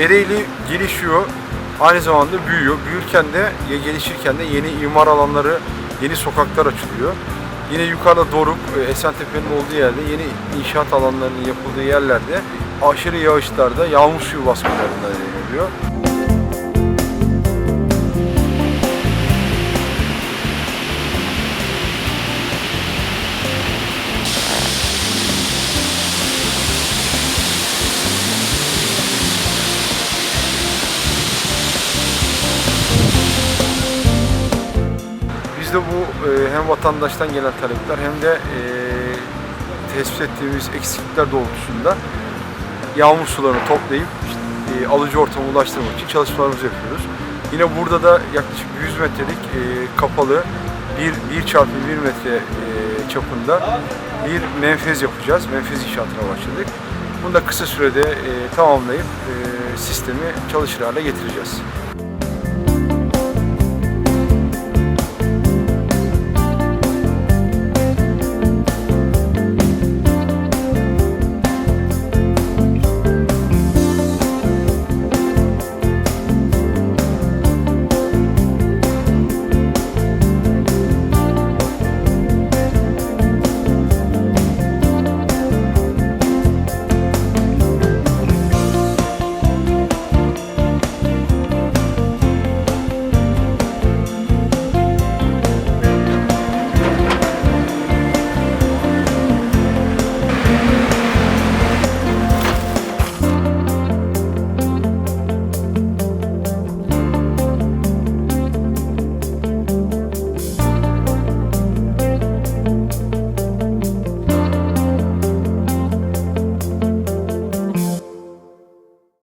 Ereğli gelişiyor, aynı zamanda büyüyor. Büyürken de, gelişirken de yeni imar alanları, yeni sokaklar açılıyor. Yine yukarıda Doruk, e, Esentepe'nin olduğu yerde yeni inşaat alanlarının yapıldığı yerlerde aşırı yağışlarda yağmur suyu baskınlarına neden oluyor. Biz de bu e, hem vatandaştan gelen talepler hem de e, tespit ettiğimiz eksiklikler doğrultusunda yağmur sularını toplayıp işte, e, alıcı ortama ulaştırmak için çalışmalarımızı yapıyoruz. Yine burada da yaklaşık 100 metrelik e, kapalı 1, 1 çarpı 1 metre e, çapında bir menfez yapacağız. Menfez inşaatına başladık. Bunu da kısa sürede e, tamamlayıp e, sistemi çalışır hale getireceğiz.